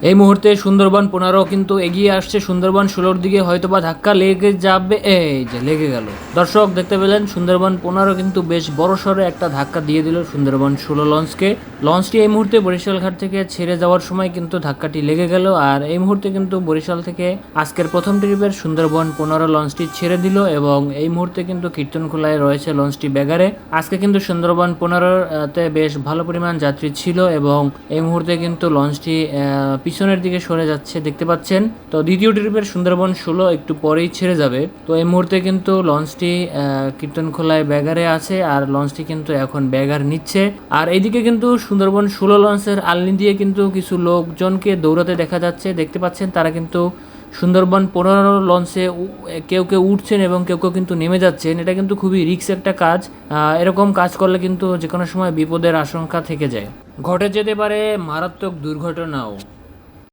এই মুহূর্তে সুন্দরবন পনেরো কিন্তু এগিয়ে আসছে। সুন্দরবন ষোলোর দিকে হয়তোবা ধাক্কা লেগে যাবে। এই যে লেগে গেল। দর্শক, দেখতে পেলেন, সুন্দরবন পনেরো কিন্তু বেশ বড় সড়ো একটা ধাক্কা দিয়ে দিল সুন্দরবন ষোলো লঞ্চকে। লঞ্চটি এই মুহূর্তে বরিশাল ঘাট থেকে ছেড়ে যাওয়ার সময় কিন্তু ধাক্কাটি লেগে গেল। আর এই মুহূর্তে কিন্তু বরিশাল থেকে আজকের প্রথম ট্রিপের সুন্দরবন পনেরো লঞ্চটি ছেড়ে দিল এবং এই মুহূর্তে কিন্তু কীর্তনখোলায় রয়েছে লঞ্চটি ব্যাগারে। আজকে কিন্তু সুন্দরবন পনেরোতে বেশ ভালো পরিমাণ যাত্রী ছিল এবং এই মুহূর্তে কিন্তু লঞ্চটি পিছনের দিকে সরে যাচ্ছে, দেখতে পাচ্ছেন? তো দ্বিতীয় ট্রিপের সুন্দরবন ষোলো একটু পরেই ছেড়ে যাবে। তো এই মুহূর্তে কিন্তু লঞ্চটি কীর্তনখোলায় ব্যাগারে আছে আর লঞ্চটি কিন্তু এখন ব্যাগার নিচ্ছে। আর এইদিকে কিন্তু সুন্দরবন ষোলো লঞ্চের আলনি দিয়ে কিন্তু কিছু লোকজনকে দৌড়াতে দেখা যাচ্ছে। দেখতে পাচ্ছেন, তারা কিন্তু সুন্দরবন পনেরো লঞ্চে কেউ কেউ উঠছেন এবং কেউ কেউ কিন্তু নেমে যাচ্ছেন। এটা কিন্তু খুবই রিস্ক একটা কাজ। এরকম কাজ করলে কিন্তু যে কোনো সময় বিপদের আশঙ্কা থেকে যায়। ঘটে যেতে পারে মারাত্মক দুর্ঘটনাও।